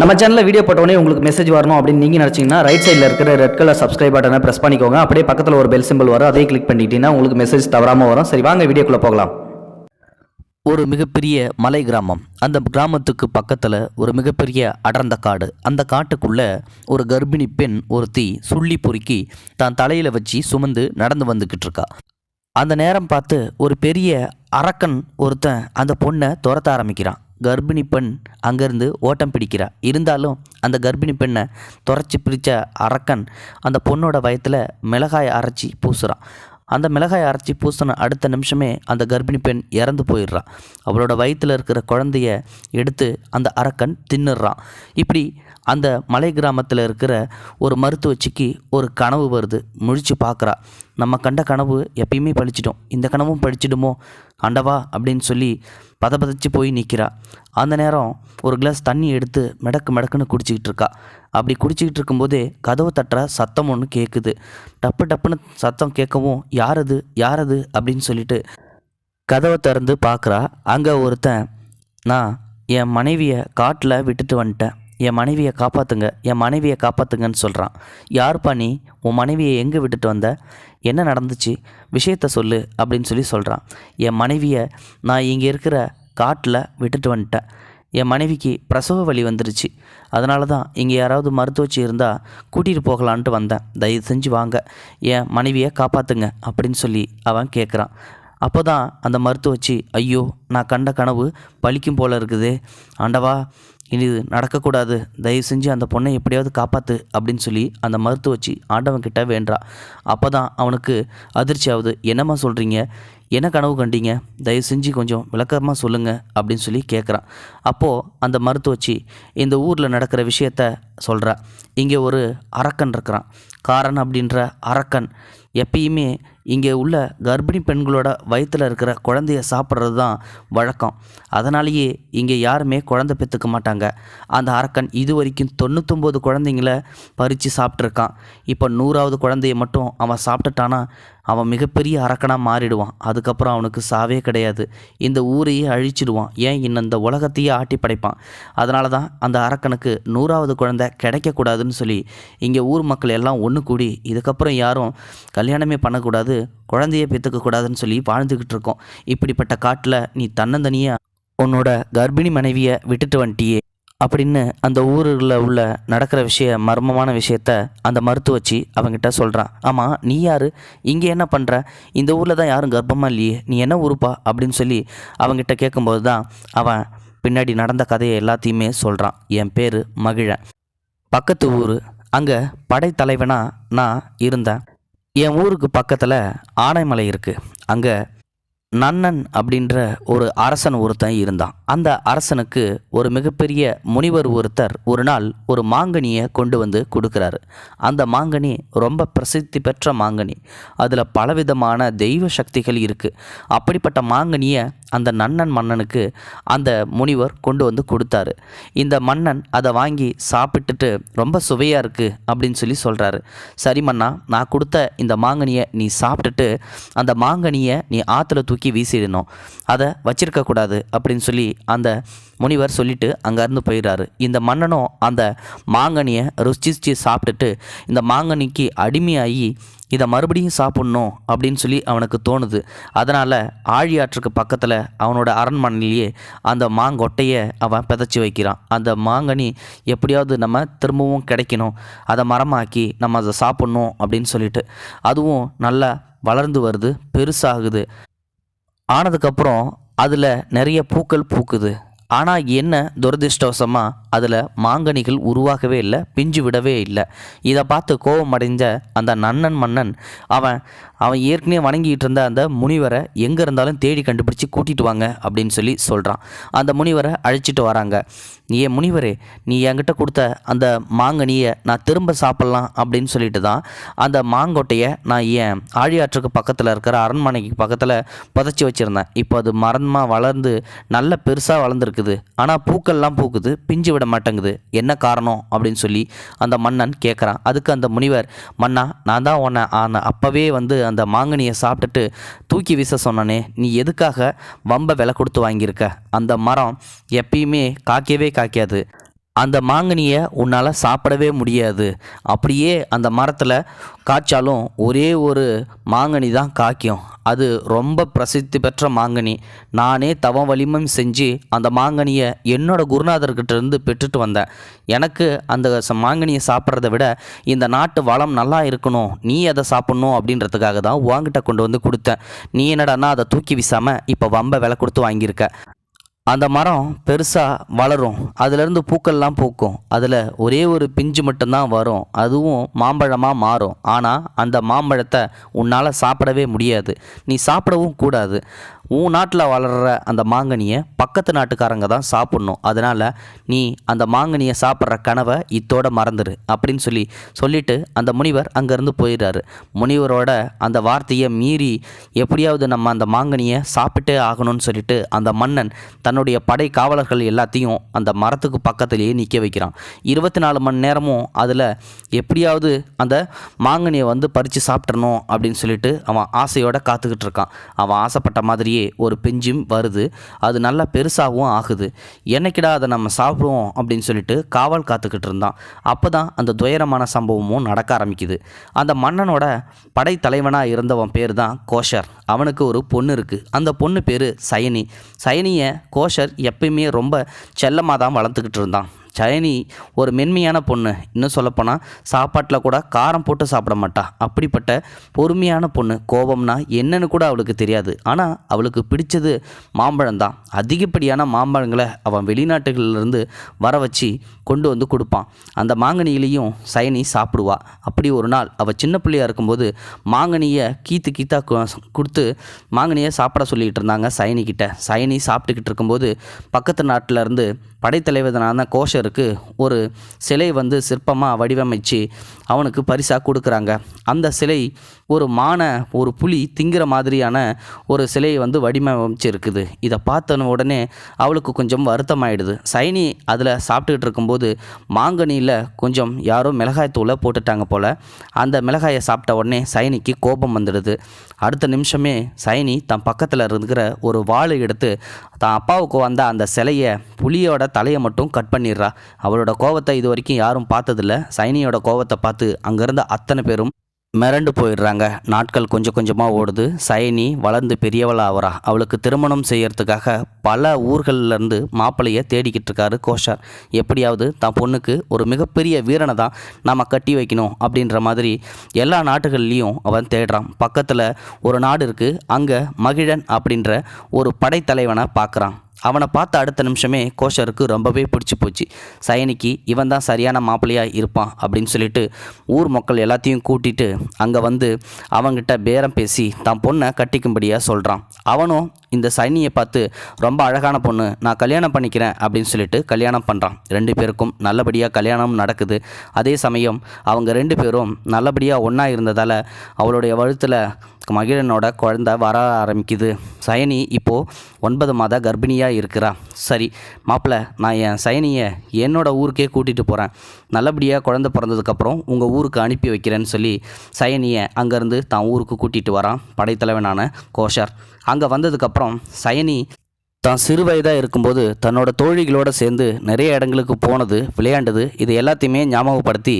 நம்ம சேனலில் வீடியோ போட்டோடனே உங்களுக்கு மெசேஜ் வரணும் அப்படின்னு நீங்கள் நினச்சிங்கன்னா ரைட் சைடில் இருக்கிற ரெட் கலர் சப்ஸ்கிரைப் பட்டனை ப்ரெஸ் பண்ணிக்கோங்க. அப்படியே பக்கத்தில் ஒரு பெல் சிம்பிள் வரும். அதே கிளிக் பண்ணிட்டீங்கன்னா உங்களுக்கு மெசேஜ் தவறாமல் வரும். சரி வாங்க வீடியோக்குள்ளே போகலாம். ஒரு மிகப்பெரிய மலை கிராமம். அந்த கிராமத்துக்கு பக்கத்தில் ஒரு மிகப்பெரிய அடர்ந்த காடு. அந்த காட்டுக்குள்ளே ஒரு கர்ப்பிணி பெண் ஒருத்தி சுள்ளி பொறுக்கி தான் தலையில் வச்சு சுமந்து நடந்து வந்துக்கிட்டு இருக்கா. அந்த நேரம் பார்த்து ஒரு பெரிய அரக்கன் ஒருத்தன் அந்த பொண்ணை துரத்த ஆரம்பிக்கிறான். கர்ப்பிணி பெண் அங்கேருந்து ஓட்டம் பிடிக்கிறாள் இருந்தாலும் அந்த கர்ப்பிணி பெண்ணை துரைச்சி பிடிச்ச அரக்கன் அந்த பொண்ணோட வயத்தில் மிளகாய் அரைச்சி பூசுகிறான் அந்த மிளகாய் அரைச்சி பூசின அடுத்த நிமிஷமே அந்த கர்ப்பிணி பெண் இறந்து போயிடுறான் அவளோட வயிற்றில் இருக்கிற குழந்தைய எடுத்து அந்த அரக்கன் தின்னுடுறான் இப்படி அந்த மலை கிராமத்தில் இருக்கிற ஒரு மருத்துவச்சிக்கு ஒரு கனவு வருது. முழிச்சு பார்க்குறா நம்ம கண்ட கனவு எப்பயுமே பழிச்சிட்டோம் இந்த கனவும் பழிச்சிடுமோ? ஆண்டவா அப்படின்னு சொல்லி பதபதச்சு போய் நிற்கிறா அந்த நேரம் ஒரு கிளாஸ் தண்ணி எடுத்து மிடக்கு மிடக்குன்னு குடிச்சிக்கிட்டு இருக்கா. அப்படி குடிச்சிக்கிட்டு இருக்கும்போதே கதவு தட்டுற சத்தம் ஒன்று கேட்குது டப்பு டப்புன்னு சத்தம் கேட்கவும் யாரது? யாரது? அப்படின்னு சொல்லிட்டு கதவை திறந்து பார்க்குறா அங்கே ஒருத்தன் நான் என் மனைவியை காட்டில் விட்டுட்டு வந்துட்டேன். என் மனைவியை காப்பாற்றுங்க என் மனைவியை காப்பாற்றுங்கன்னு சொல்கிறான் யார் பண்ணி உன் மனைவியை எங்கே விட்டுட்டு வந்த? என்ன நடந்துச்சு? விஷயத்த சொல்லு அப்படின்னு சொல்லி சொல்கிறான் என் மனைவியை நான் இங்கே இருக்கிற காட்டில் விட்டுட்டு வந்துட்டேன். என் மனைவிக்கு பிரசவ வலி வந்துருச்சு. அதனால தான் இங்கே யாராவது மருத்துவச்சி இருந்தால் கூட்டிகிட்டு போகலான்ட்டு வந்தேன். தயவு செஞ்சு வாங்க. என் மனைவியை காப்பாற்றுங்க அப்படின்னு சொல்லி அவன் கேட்குறான் அப்போ தான் அந்த மருத்துவச்சி ஐயோ நான் கண்ட கனவு பழிக்கும் போல இருக்குது. ஆண்டவா இனி இது நடக்கக்கூடாது. தயவு செஞ்சு அந்த பொண்ணை எப்படியாவது காப்பாற்று அப்படின்னு சொல்லி அந்த மருத்துவச்சி ஆண்டவன் கிட்ட வேண்டா அப்போ தான் அவனுக்கு அதிர்ச்சி ஆகுது. என்னம்மா சொல்கிறீங்க என்ன கனவு கண்டீங்க? தயவு செஞ்சு கொஞ்சம் விளக்கமாக சொல்லுங்கள் அப்படின்னு சொல்லி கேட்குறான் அப்போது அந்த மருத்துவச்சி இந்த ஊரில் நடக்கிற விஷயத்த சொல்கிறா இங்கே ஒரு அரக்கன் இருக்கிறான். காரன் அப்படின்ற அரக்கன். எப்பயுமே இங்கே உள்ள கர்ப்பிணி பெண்களோட வயிற்றில் இருக்கிற குழந்தைய சாப்பிட்றது தான் வழக்கம். அதனாலேயே இங்கே யாருமே குழந்தை பெற்றுக்க மாட்டாங்க. அந்த அரக்கன் இது வரைக்கும் தொண்ணூத்தொம்பது குழந்தைங்கள பறித்து சாப்பிட்ருக்கான் இப்போ நூறாவது குழந்தைய மட்டும் அவன் சாப்பிட்டுட்டானா அவன் மிகப்பெரிய அரக்கனாக மாறிடுவான். அதுக்கப்புறம் அவனுக்கு சாவே கிடையாது. இந்த ஊரையே அழிச்சிடுவான். ஏன்? இன்னும் இந்த உலகத்தையே ஆட்டி படைப்பான். அதனால தான் அந்த அரக்கனுக்கு நூறாவது குழந்தை கிடைக்கக்கூடாதுன்னு சொல்லி இங்கே ஊர் மக்கள் எல்லாம் ஒன்று கூடி இதுக்கப்புறம் யாரும் கல்யாணமே பண்ணக்கூடாது. குழந்தைய பெற்றுக்க கூடாதுன்னு சொல்லி வாழ்ந்துக்கிட்டு இருக்கோம். இப்படிப்பட்ட காட்டில் நீ தன்னந்தனியாக உன்னோட கர்ப்பிணி மனைவியை விட்டுட்டு வந்துட்டியே அப்படின்னு அந்த ஊரில் உள்ள நடக்கிற விஷய மர்மமான விஷயத்த அந்த மருத்துவச்சி அவங்ககிட்ட சொல்கிறான் ஆமாம் நீ யார்? இங்கே என்ன பண்ணுற இந்த ஊரில் தான் யாரும் கர்ப்பமாக இல்லையே. நீ என்ன ஊருப்பா? அப்படின்னு சொல்லி அவங்ககிட்ட கேட்கும்போது தான் அவன் பின்னாடி நடந்த கதையை எல்லாத்தையுமே சொல்கிறான் என் பேர் மகிழன். பக்கத்து ஊர். அங்கே படைத்தலைவனாக நான் இருந்தேன். என் ஊருக்கு பக்கத்தில் ஆனைமலை இருக்குது அங்கே நன்னன் அப்படின்ற ஒரு அரசன் ஒருத்தன் இருந்தான். அந்த அரசனுக்கு ஒரு மிகப்பெரிய முனிவர் ஒருத்தர் ஒரு நாள் ஒரு மாங்கனியை கொண்டு வந்து கொடுக்குறாரு. அந்த மாங்கனி ரொம்ப பிரசித்தி பெற்ற மாங்கனி. அதில் பலவிதமான தெய்வ சக்திகள் இருக்குது அப்படிப்பட்ட மாங்கனியை அந்த நன்னன் மன்னனுக்கு அந்த முனிவர் கொண்டு வந்து கொடுத்தாரு. இந்த மன்னன் அதை வாங்கி சாப்பிட்டுட்டு ரொம்ப சுவையாக இருக்குது அப்படின்னு சொல்லி சொல்கிறாரு சரி மன்னா நான் கொடுத்த இந்த மாங்கனியை நீ சாப்பிட்டுட்டு அந்த மாங்கனியை நீ ஆற்றுல தூக்கி வீசிடணும். அதை வச்சிருக்கக்கூடாது அப்படின்னு சொல்லி அந்த முனிவர் சொல்லிட்டு அங்கேருந்து போயிடுறாரு. இந்த மன்னனும் அந்த மாங்கனியை ருசிச்சு சாப்பிட்டுட்டு இந்த மாங்கனிக்கு அடிமையாகி இதை மறுபடியும் சாப்பிட்ணும் அப்படின்னு சொல்லி அவனுக்கு தோணுது. அதனால் ஆழியாற்றுக்கு பக்கத்தில் அவனோட அரண்மனையிலேயே அந்த மாங்கொட்டையை அவன் பிதைச்சி வைக்கிறான். அந்த மாங்கனி எப்படியாவது நம்ம திரும்பவும் கிடைக்கணும். அதை மரமாக்கி நம்ம அதை சாப்பிட்ணும் அப்படின்னு சொல்லிட்டு. அதுவும் நல்லா வளர்ந்து வருது பெருசாகுது. ஆனதுக்கப்புறம் அதில் நிறைய பூக்கள் பூக்குது. ஆனால் என்ன துரதிர்ஷ்டவசமாக அதில் மாங்கனிகள் உருவாகவே இல்லை பிஞ்சு விடவே இல்லை. இதை பார்த்து கோபம் அடைஞ்ச அந்த நன்னன் மன்னன் அவன் அவன் ஏற்கனவே வணங்கிட்டு இருந்த அந்த முனிவரை எங்கே இருந்தாலும் தேடி கண்டுபிடிச்சி கூட்டிகிட்டு வாங்க அப்படின்னு சொல்லி சொல்கிறான் அந்த முனிவரை அழைச்சிட்டு வராங்க. நீ முனிவரே நீ என்கிட்ட கொடுத்த அந்த மாங்கனியை நான் திரும்ப சாப்பிட்லாம் அப்படின்னு சொல்லிட்டு தான் அந்த மாங்கொட்டையை நான் என் ஆழியாற்றுக்கு பக்கத்தில் இருக்கிற அரண்மனைக்கு பக்கத்தில் புதைச்சி வச்சுருந்தேன். இப்போ அது மரமாக வளர்ந்து நல்ல பெருசாக வளர்ந்துருக்குது. ஆனால் பூக்கள்லாம் பூக்குது பிஞ்சு விட மாட்டேங்குது. என்ன காரணம் அப்படின்னு சொல்லி அந்த மன்னன் கேட்குறான் அதுக்கு அந்த முனிவர் மன்னா நான் தான் உன்னை ஆன அப்போவே வந்து அந்த மாங்கனியை சாப்பிட்டுட்டு தூக்கி வீச சொன்னானே நீ எதுக்காக வம்ப விலை கொடுத்து வாங்கியிருக்க? அந்த மரம் எப்பயுமே காக்கவே காக்காது அந்த மாங்கனியை உன்னால் சாப்பிடவே முடியாது. அப்படியே அந்த மரத்தில் காய்ச்சாலும் ஒரே ஒரு மாங்கனி தான் காய்க்கும். அது ரொம்ப பிரசித்தி பெற்ற மாங்கனி. நானே தவம் வலிமம் செஞ்சு அந்த மாங்கனியை என்னோட குருநாதர்கிட்ட இருந்து பெற்றுட்டு வந்தேன். எனக்கு அந்த மாங்கனியை சாப்பிட்றத விட இந்த நாட்டு வளம் நல்லா இருக்கணும் நீ அதை சாப்பிட்ணும் அப்படின்றதுக்காக தான் உங்ககிட்ட கொண்டு வந்து கொடுத்தேன். நீ என்னடான்னா அதை தூக்கி வீசாமல் இப்போ வம்ப விலை கொடுத்து வாங்கியிருக்க. அந்த மரம் பெருசாக வளரும். அதுலேருந்து பூக்கள்லாம் பூக்கும். அதில் ஒரே ஒரு பிஞ்சு மட்டும்தான் வரும். அதுவும் மாம்பழமாக மாறும். ஆனால் அந்த மாம்பழத்தை உன்னால் சாப்பிடவே முடியாது. நீ சாப்பிடவும் கூடாது. உன் நாட்டில் வளர்கிற அந்த மாங்கனியை பக்கத்து நாட்டுக்காரங்க தான் சாப்பிட்ணும். அதனால் நீ அந்த மாங்கனியை சாப்பிட்ற கனவை இத்தோட மறந்துடு அப்படின்னு சொல்லி சொல்லிட்டு அந்த முனிவர் அங்கேருந்து போயிடுறாரு. முனிவரோட அந்த வார்த்தையை மீறி எப்படியாவது நம்ம அந்த மாங்கனியை சாப்பிட்டே ஆகணும்னு சொல்லிட்டு அந்த மன்னன் தன்னுடைய படை காவலர்கள் எல்லாத்தையும் அந்த மரத்துக்கு பக்கத்திலேயே நிற்க வைக்கிறான். இருபத்தி நாலு மணி நேரமும் அதில் எப்படியாவது அந்த மாங்கனியை வந்து பறித்து சாப்பிட்றணும் அப்படின்னு சொல்லிட்டு அவன் ஆசையோடு காத்துக்கிட்டு இருக்கான். அவன் ஆசைப்பட்ட மாதிரியே ஒரு பெஞ்சும் வருது. அது நல்லா பெருசாகவும் ஆகுது. என்னைக்கிடா அதை நம்ம சாப்பிடுவோம் அப்படின்னு சொல்லிட்டு காவல் காத்துக்கிட்டு இருந்தான். அப்போ தான் அந்த துயரமான சம்பவமும் நடக்க ஆரம்பிக்குது. அந்த மன்னனோட படைத்தலைவனாக இருந்தவன் பேர் தான் கோஷர். அவனுக்கு ஒரு பொண்ணு இருக்குது அந்த பொண்ணு பேர் சயனி. சயனியை கோஷர் எப்பயுமே ரொம்ப செல்லமாக தான் வளர்த்துக்கிட்டு இருந்தான். சயனி ஒரு மென்மையான பொண்ணு. இன்னும் சொல்லப்போனால் சாப்பாட்டில் கூட காரம் போட்டு சாப்பிட மாட்டா. அப்படிப்பட்ட பொறுமையான பொண்ணு கோபம்னா என்னன்னு கூட அவளுக்கு தெரியாது. ஆனால் அவளுக்கு பிடிச்சது மாம்பழம் தான். அதிகப்படியான மாம்பழங்களை அவன் வெளிநாட்டுகளிலிருந்து வர வச்சு கொண்டு வந்து கொடுப்பான். அந்த மாங்கனியிலையும் சயனி சாப்பிடுவா. அப்படி ஒரு நாள் அவள் சின்ன பிள்ளையாக இருக்கும்போது மாங்கனியை கீத்து கீத்தா கொடுத்து மாங்கனியை சாப்பிட சொல்லிக்கிட்டு இருந்தாங்க சயனிக்கிட்ட சயனி சாப்பிட்டுக்கிட்டு இருக்கும்போது பக்கத்து நாட்டில் இருந்து படைத்தலைவனான கோஷருக்கு ஒரு சிலை வந்து சிற்பமாக வடிவமைச்சு அவனுக்கு பரிசாக கொடுக்குறாங்க. அந்த சிலை ஒரு மான ஒரு புலி திங்கிற மாதிரியான ஒரு சிலையை வந்து வடிவமைச்சிருக்குது. இதை பார்த்தன உடனே அவளுக்கு கொஞ்சம் வருத்தமாயிடுது. சைனி அதில் சாப்பிட்டுக்கிட்டு இருக்கும்போது மாங்கனியில் கொஞ்சம் யாரோ மிளகாய் தூளை போட்டுட்டாங்க போல். அந்த மிளகாயை சாப்பிட்ட உடனே சைனிக்கு கோபம் வந்துடுது. அடுத்த நிமிஷமே சைனி தன் பக்கத்தில் இருக்கிற ஒரு வாழை எடுத்து தான் அப்பாவுக்கு வந்த அந்த சிலையை புலியோட தலையை மட்டும் கட் பண்ணிடுறா. அவளோட கோவத்தை இது வரைக்கும் யாரும் பார்த்ததில்ல. சைனியோட கோவத்தை பார்த்து அங்கேருந்த அத்தனை பேரும் மிரண்டு போயிடுறாங்க. நாட்கள் கொஞ்சம் கொஞ்சமாக ஓடுது. சயனி வளர்ந்து பெரியவளாக ஆகிறா அவளுக்கு திருமணம் செய்யறதுக்காக பல ஊர்கள்லேருந்து மாப்பிள்ளையை தேடிக்கிட்டு இருக்காரு கோஷார். எப்படியாவது தான் பொண்ணுக்கு ஒரு மிகப்பெரிய வீரனை தான் நாம் கட்டி வைக்கணும் அப்படின்ற மாதிரி எல்லா நாட்டுகள்லேயும் அவன் தேடுறான். பக்கத்தில் ஒரு நாடு இருக்குது அங்கே மகிழன் அப்படின்ற ஒரு படைத்தலைவனை பார்க்குறான் அவனை பார்த்த அடுத்த நிமிஷமே கோஷருக்கு ரொம்பவே பிடிச்சி போச்சு. சயனிக்கு இவன் தான் சரியான மாப்பிள்ளையாக இருப்பான் அப்படின்னு சொல்லிட்டு ஊர் மக்கள் எல்லாத்தையும் கூட்டிட்டு அங்கே வந்து அவங்கிட்ட பேரம் பேசி தான் பொண்ணை கட்டிக்கும்படியாக சொல்கிறான் அவனும் இந்த சைனியை பார்த்து ரொம்ப அழகான பொண்ணு நான் கல்யாணம் பண்ணிக்கிறேன் அப்படின்னு சொல்லிட்டு கல்யாணம் பண்ணுறான் ரெண்டு பேருக்கும் நல்லபடியாக கல்யாணம் நடக்குது. அதே சமயம் அவங்க ரெண்டு பேரும் நல்லபடியாக ஒன்றா இருந்ததால் அவளுடைய வழுத்தில் மகிழனோட குழந்தை வர ஆரம்பிக்குது. சயனி இப்போது ஒன்பது மாத கர்ப்பிணியாக இருக்கிறா. சரி மாப்பிள்ளை நான் என் சயனியை என்னோடய ஊருக்கே கூட்டிகிட்டு போகிறேன் நல்லபடியாக குழந்த பிறந்ததுக்கப்புறம் உங்கள் ஊருக்கு அனுப்பி வைக்கிறேன்னு சொல்லி சயனியை அங்கேருந்து தான் ஊருக்கு கூட்டிகிட்டு வரான் படைத்தலைவனான கோஷார். அங்கே வந்ததுக்கப்புறம் சயனி தான் சிறு வயதாக இருக்கும்போது தன்னோட தோழிகளோடு சேர்ந்து நிறைய இடங்களுக்கு போனது விளையாண்டது இது எல்லாத்தையுமே ஞாபகப்படுத்தி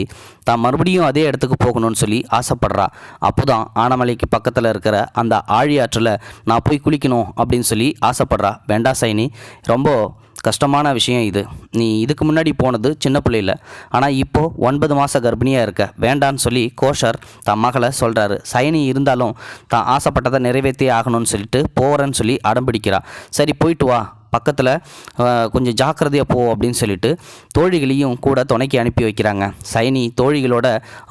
தான் மறுபடியும் அதே இடத்துக்கு போகணும்னு சொல்லி ஆசைப்படுறா. அப்போ தான் ஆனமலைக்கு பக்கத்தில் இருக்கிற அந்த ஆழியாற்றில் நான் போய் குளிக்கணும் அப்படின்னு சொல்லி ஆசைப்படுறா. வேண்டா சைனி ரொம்ப கஷ்டமான விஷயம் இது. நீ இதுக்கு முன்னாடி போனது சின்ன பிள்ளையில. ஆனால் இப்போது ஒன்பது மாத கர்ப்பிணியாக இருக்க. வேண்டான்னு சொல்லி கோஷர் தன் மகளை சொல்கிறாரு சைனி இருந்தாலும் தான் ஆசைப்பட்டதை நிறைவேற்றியே ஆகணும்னு சொல்லிட்டு போகிறேன்னு சொல்லி அடம்பிடிக்கிறா சரி போயிட்டு வா. பக்கத்தில் கொஞ்சம் ஜாக்கிரதையாக போ அப்படின்னு சொல்லிட்டு தோழிகளையும் கூட துணைக்கி அனுப்பி வைக்கிறாங்க. சைனி தோழிகளோட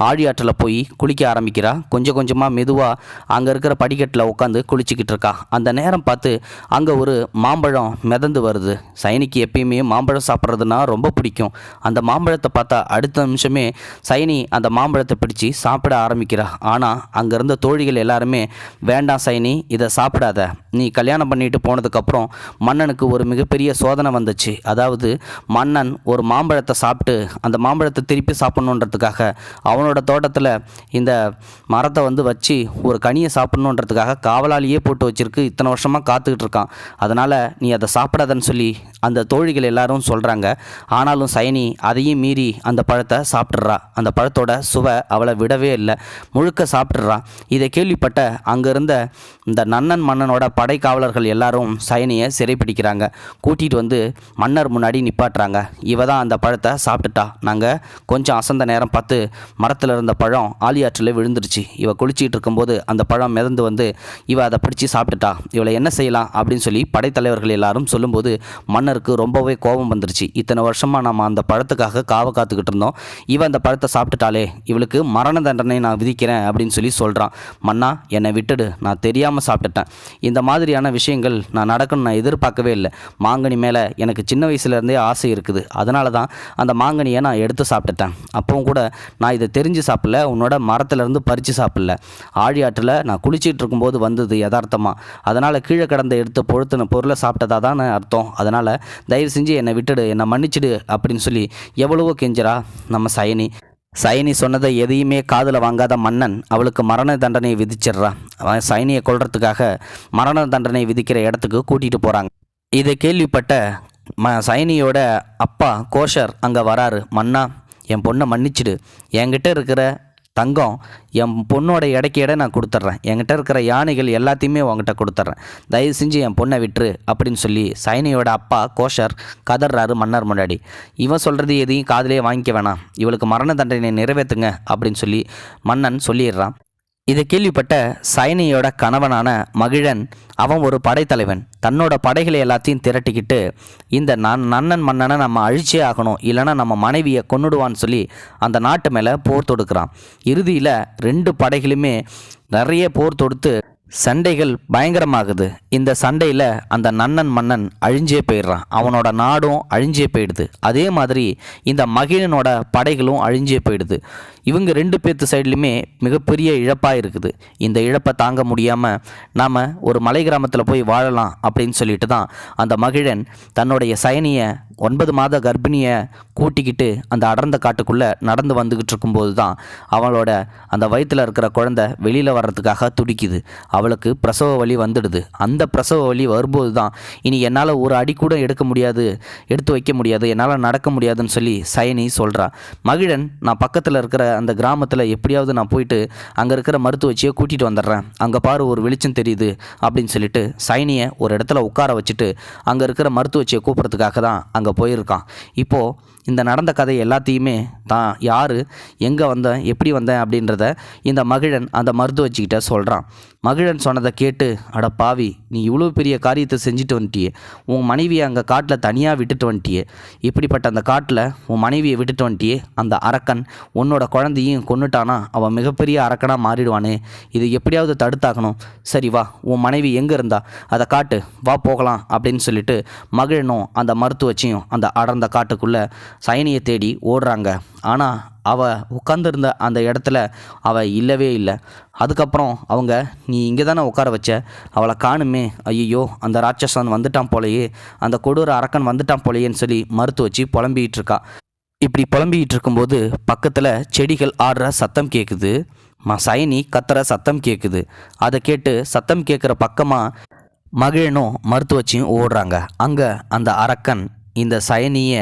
ஆழியாற்றில் போய் குளிக்க ஆரம்பிக்கிறா. கொஞ்சம் கொஞ்சமாக மெதுவாக அங்கே இருக்கிற படிக்கட்டில் உட்காந்து குளிச்சுக்கிட்டு இருக்கா. அந்த நேரம் பார்த்து அங்கே ஒரு மாம்பழம் மிதந்து வருது. சைனிக்கு எப்பயுமே மாம்பழம் சாப்பிட்றதுனா ரொம்ப பிடிக்கும். அந்த மாம்பழத்தை பார்த்தா அடுத்த நிமிஷமே சைனி அந்த மாம்பழத்தை பிடிச்சி சாப்பிட ஆரம்பிக்கிறா. ஆனால் அங்கே இருந்த தோழிகள் எல்லாருமே வேண்டாம் சைனி இதை சாப்பிடாத. நீ கல்யாணம் பண்ணிட்டு போனதுக்கப்புறம் மன்னனுக்கு ஒரு மிகப்பெரிய சோதனை வந்துச்சு. அதாவது மன்னன் ஒரு மாம்பழத்தை சாப்பிட்டு அந்த மாம்பழத்தை திருப்பி சாப்பிட்ணுன்றதுக்காக அவனோட தோட்டத்தில் இந்த மரத்தை வந்து வச்சு ஒரு கனியை சாப்பிட்ணுன்றதுக்காக காவலாளியே போட்டு வச்சிருக்கு. இத்தனை வருஷமாக காத்துக்கிட்டு இருக்கான். அதனால் நீ அதை சாப்பிடாதன்னு சொல்லி அந்த தோழிகள் எல்லாரும் சொல்கிறாங்க ஆனாலும் சயனி அதையும் மீறி அந்த பழத்தை சாப்பிட்றா அந்த பழத்தோட சுவை அவளை விடவே இல்லை. முழுக்க சாப்பிட்றா இதை கேள்விப்பட்ட அங்கே இருந்த இந்த நன்னன் மன்னனோட படை காவலர்கள் எல்லாரும் சயனியை சிறைப்பிடிக்கிறாங்க கூட்டிகிட்டு வந்து மன்னர் முன்னாடி நிப்பாட்டுறாங்க. இவ தான் அந்த பழத்தை சாப்பிட்டுட்டா. நாங்கள் கொஞ்சம் அசந்த நேரம் பார்த்து மரத்தில் இருந்த பழம் ஆலியாற்றில் விழுந்துருச்சு. இவ குளிச்சிக்கிட்டு இருக்கும்போது அந்த பழம் மிதந்து வந்து இவ அதை பிடிச்சி சாப்பிட்டுட்டா. இவளை என்ன செய்யலாம் அப்படின்னு சொல்லி படைத்தலைவர்கள் எல்லாரும் சொல்லும்போது மன்னருக்கு ரொம்பவே கோபம் வந்துருச்சு. இத்தனை வருஷமாக நம்ம அந்த பழத்துக்காக காவ காத்துக்கிட்டு இருந்தோம். இவ அந்த பழத்தை சாப்பிட்டுட்டாலே இவளுக்கு மரண தண்டனை நான் விதிக்கிறேன் அப்படின்னு சொல்லி சொல்கிறான் மன்னா என்னை விட்டுடு. நான் தெரியாமல் சாப்பிட்டுட்டேன். இந்த மாதிரியான விஷயங்கள் நான் நடக்கணும்னு நான் எதிர்பார்க்கவே இல்லை. மாங்கனி மேலே எனக்கு சின்ன வயசுலேருந்தே ஆசை இருக்குது. அதனால தான் அந்த மாங்கனியை நான் எடுத்து சாப்பிட்டுட்டேன். அப்பவும் கூட நான் இதை தெரிஞ்சு சாப்பிடல. உன்னோட மரத்துலேருந்து பறித்து சாப்பிடல. ஆழியாற்றில் நான் குளிச்சிட்டு இருக்கும்போது வந்தது யதார்த்தமாக அதனால் கீழே கடந்த எடுத்து பொழுத்தின பொருளை சாப்பிட்டதா தான் அர்த்தம். அதனால் தயவு செஞ்சு என்னை விட்டுடு என்னை மன்னிச்சிடு அப்படின்னு சொல்லி எவ்வளவோ கெஞ்சரா நம்ம சயனி. சைனி சொன்னதை எதையுமே காதில் வாங்காத மன்னன் அவளுக்கு மரண தண்டனை விதிச்சிடுறான் அவன் சைனியை கொள்றதுக்காக மரண தண்டனை விதிக்கிற இடத்துக்கு கூட்டிகிட்டு போகிறாங்க இதை கேள்விப்பட்ட ம சைனியோட அப்பா கோஷர் அங்கே வராரு. மன்னா என் பொண்ணை மன்னிச்சிடு. என்கிட்ட இருக்கிற தங்கம் என் பொண்ணோட இடைக்கு எடை நான் கொடுத்துட்றேன். என்கிட்ட இருக்கிற யானைகள் எல்லாத்தையுமே உங்ககிட்ட கொடுத்துட்றேன். தயவு செஞ்சு என் பொண்ணை விட்டுரு அப்படின்னு சொல்லி சைனியோட அப்பா கோஷர் கதர்றாரு மன்னர் முன்னாடி. இவன் சொல்கிறது எதையும் காதிலே வாங்கிக்க வேணாம். இவளுக்கு மரண தண்டனை நிறைவேற்றுங்க அப்படின்னு சொல்லி மன்னன் சொல்லிடுறான். இதை கேள்விப்பட்ட சைனியோட கணவனான மகிழன் அவன் ஒரு படைத்தலைவன். தன்னோட படைகளை எல்லாத்தையும் திரட்டிக்கிட்டு இந்த நன் நன்னன் மன்னனை நம்ம அழிச்சே ஆகணும். இல்லைன்னா நம்ம மனைவியை கொன்னுடுவான்னு சொல்லி அந்த நாட்டு மேலே போர் தொடுக்கிறான். இறுதியில் ரெண்டு படைகளுமே நிறைய போர் தொடுத்து சண்டைகள் பயங்கரமாகுது. இந்த சண்டையில் அந்த நன்னன் மன்னன் அழிஞ்சே போயிடுறான். அவனோட நாடும் அழிஞ்சே போயிடுது. அதே மாதிரி இந்த மகிழனோட படைகளும் அழிஞ்சே போயிடுது. இவங்க ரெண்டு பேர்த்து சைட்லையுமே மிகப்பெரிய இழப்பாக இருக்குது. இந்த இழப்பை தாங்க முடியாமல் நாம் ஒரு மலை கிராமத்தில் போய் வாழலாம் அப்படின்னு சொல்லிட்டு தான் அந்த மகிழன் தன்னுடைய சயனியை ஒன்பது மாத கர்ப்பிணியை கூட்டிக்கிட்டு அந்த அடர்ந்த காட்டுக்குள்ளே நடந்து வந்துக்கிட்டு இருக்கும்போது தான் அவளோட அந்த வயிற்றில் இருக்கிற குழந்தை வெளியில் வர்றதுக்காக துடிக்குது. அவளுக்கு பிரசவ வலி வந்துடுது. அந்த பிரசவ வலி வரும்போது தான் இனி என்னால் ஒரு அடி கூட எடுக்க முடியாது எடுத்து வைக்க முடியாது என்னால் நடக்க முடியாதுன்னு சொல்லி சயனி சொல்கிறா மகிழன் நான் பக்கத்தில் இருக்கிற அந்த கிராமத்தில் எப்படியாவது நான் போயிட்டு அங்கே இருக்கிற மருத்துவச்சியை கூட்டிகிட்டு வந்துடுறேன். அங்கே பாரு ஒரு வெளிச்சம் தெரியுது அப்படின்னு சொல்லிட்டு சைனியை ஒரு இடத்துல உட்கார வச்சுட்டு அங்கே இருக்கிற மருத்துவச்சியை கூப்பிட்றதுக்காக தான் அங்கே போயிருக்கான். இப்போது இந்த நடந்த கதை எல்லாத்தையுமே தான் யார் எங்கே வந்தேன் எப்படி வந்தேன் அப்படின்றத இந்த மகிழன் அந்த மருத்துவச்சிக்கிட்ட சொல்கிறான் மகிழன் சொன்னதை கேட்டு அட பாவி நீ இவ்வளோ பெரிய காரியத்தை செஞ்சுட்டு வந்துட்டியே. உன் மனைவியை அங்கே காட்டில் தனியாக விட்டுட்டு வந்துட்டியே. இப்படிப்பட்ட அந்த காட்டில் உன் மனைவியை விட்டுட்டு வந்துட்டியே. அந்த அரக்கன் உன்னோட குழந்தையும் கொண்டுட்டானா அவன் மிகப்பெரிய அரக்கனாக மாறிடுவானே. இது எப்படியாவது தடுத்தாகணும். சரி வா. உன் மனைவி எங்கே இருந்தா? அதை காட்டு. வா போகலாம் அப்படின்னு சொல்லிட்டு மகிழனும் அந்த மருத்துவச்சியும் அந்த அடர்ந்த காட்டுக்குள்ளே சயனியை தேடி ஓடுறாங்க. ஆனால் அவள் உட்காந்துருந்த அந்த இடத்துல அவள் இல்லவே இல்லை. அதுக்கப்புறம் அவங்க நீ இங்கே தானே உட்கார வச்ச? அவளை காணுமே. ஐயோ அந்த ராட்சசன் வந்துட்டான் போலயே. அந்த கொடூர அரக்கன் வந்துட்டான் போலையேன்னு சொல்லி மறுத்து வச்சு புலம்பிகிட்டு இருக்கா. இப்படி புலம்பிக்கிட்டு இருக்கும்போது பக்கத்தில் செடிகள் ஆடுற சத்தம் கேட்குது ம சயனி கத்துற சத்தம் கேட்குது அதை கேட்டு சத்தம் கேட்குற பக்கமாக மகிழனும் மருத்துவச்சியும் ஓடுறாங்க. அங்கே அந்த அரக்கன் இந்த சயனியை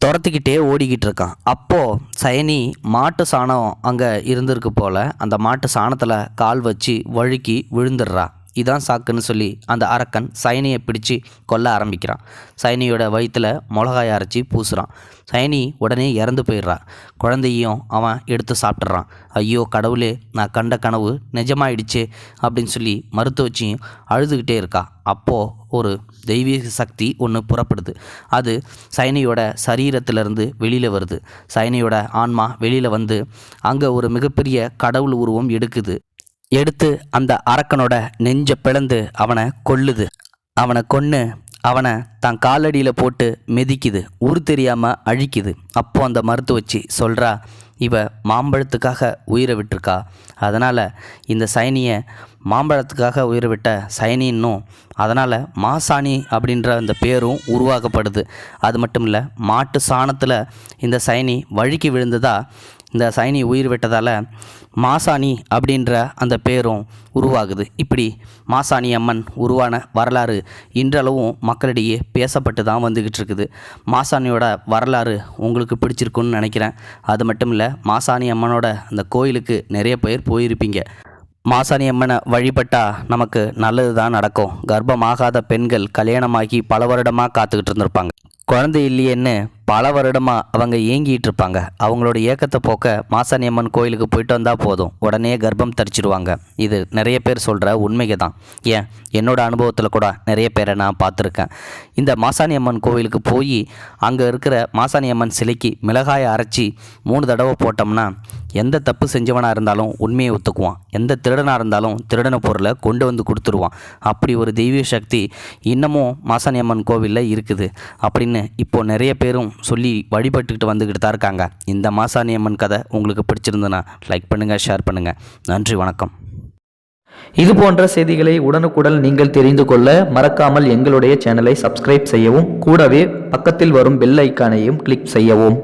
துரத்திக்கிட்டே ஓடிக்கிட்டு இருக்கான் அப்போது சயனி மாட்டு சாணம் அங்கே இருந்திருக்கு போல் அந்த மாட்டு சாணத்தில் கால் வச்சு வழுக்கி விழுந்துடுறா. இதான் சாக்குன்னு சொல்லி அந்த அரக்கன் சைனியை பிடிச்சு கொல்ல ஆரம்பிக்கிறான். சைனியோட வயிற்றில் மிளகாய் அரைச்சி பூசுகிறான் சைனி உடனே இறந்து போயிடுறான். குழந்தையும் அவன் எடுத்து சாப்பிட்றான் ஐயோ கடவுளே நான் கண்ட கனவு நிஜமாயிடுச்சே அப்படின்னு சொல்லி மருத்துவச்சியும் அழுதுகிட்டே இருக்கா. அப்போது ஒரு தெய்வீக சக்தி ஒன்று புறப்படுது. அது சைனியோட சரீரத்திலிருந்து வெளியில் வருது. சைனியோட ஆன்மா வெளியில் வந்து அங்கே ஒரு மிகப்பெரிய கடவுள் உருவம் எடுக்குது. எடுத்து அந்த அரக்கனோட நெஞ்ச பிளந்து அவனை கொல்லுது. அவனை கொன்று அவனை தான் காலடியில் போட்டு மிதிக்குது. உரு தெரியாமல் அழிக்குது. அப்போ அந்த மருத்துவச்சி சொல்கிறா இவ மாம்பழத்துக்காக உயிரை விட்டுருக்கா. அதனால் இந்த சைனியை மாம்பழத்துக்காக உயிரை விட்ட சைனின்னும் அதனால் மாசாணி அப்படின்ற அந்த பேரும் உருவாக்கப்படுது. அது மட்டும் இல்லை மாட்டு சாணத்தில் இந்த சைனி வழுக்கி விழுந்ததா இந்த சைனி உயிர் விட்டதால் மாசாணி அப்படின்ற அந்த பேரும் உருவாகுது. இப்படி மாசாணி அம்மன் உருவான வரலாறு இன்றளவும் மக்களிடையே பேசப்பட்டு தான் வந்துக்கிட்டு இருக்குது. மாசாணியோட வரலாறு உங்களுக்கு பிடிச்சிருக்குன்னு நினைக்கிறேன். அது மட்டும் இல்லை மாசாணி அம்மனோட அந்த கோயிலுக்கு நிறைய பேர் போயிருப்பீங்க. மாசாணி அம்மனை வழிபட்டால் நமக்கு நல்லது தான் நடக்கும். கர்ப்பமாகாத பெண்கள் கல்யாணமாகி பல வருடமாக காத்துக்கிட்டு இருந்திருப்பாங்க. குழந்தை இல்லையேன்னு பல வருடமாக அவங்க ஏங்கிட்டு இருப்பாங்க அவங்களோட ஏக்கத்தை போக்க மாசாணி அம்மன் கோயிலுக்கு போயிட்டு வந்தால் போதும். உடனே கர்ப்பம் தரிச்சிடுவாங்க இது நிறைய பேர் சொல்கிற உண்மைக்கு தான் ஏன்? என்னோட அனுபவத்தில் கூட நிறைய பேரை நான் பார்த்துருக்கேன். இந்த மாசாணி அம்மன் கோவிலுக்கு போய் அங்கே இருக்கிற மாசாணி அம்மன் சிலைக்கு மிளகாயை அரைச்சி மூணு தடவை போட்டோம்னா எந்த தப்பு செஞ்சவனாக இருந்தாலும் உண்மையை ஒத்துக்குவான். எந்த திருடனாக இருந்தாலும் திருடன பொருளை கொண்டு வந்து கொடுத்துருவான். அப்படி ஒரு தெய்வீக சக்தி இன்னமும் மாசாணி அம்மன் கோவிலில் இருக்குது. அப்படின்னு இப்போது நிறைய பேரும் சொல்லி வழிபட்டுக்கிட்டு வந்துக்கிட்டு தான் இருக்காங்க. இந்த மாசாணி அம்மன் கதை உங்களுக்கு பிடிச்சிருந்ததுன்னா லைக் பண்ணுங்கள் ஷேர் பண்ணுங்கள் நன்றி வணக்கம். இது போன்ற செய்திகளை உடனுக்குடன் நீங்கள் தெரிந்து கொள்ள மறக்காமல் எங்களுடைய சேனலை சப்ஸ்கிரைப் செய்யவும் கூடவே பக்கத்தில் வரும் பெல் ஐக்கானையும் கிளிக் செய்யவும்.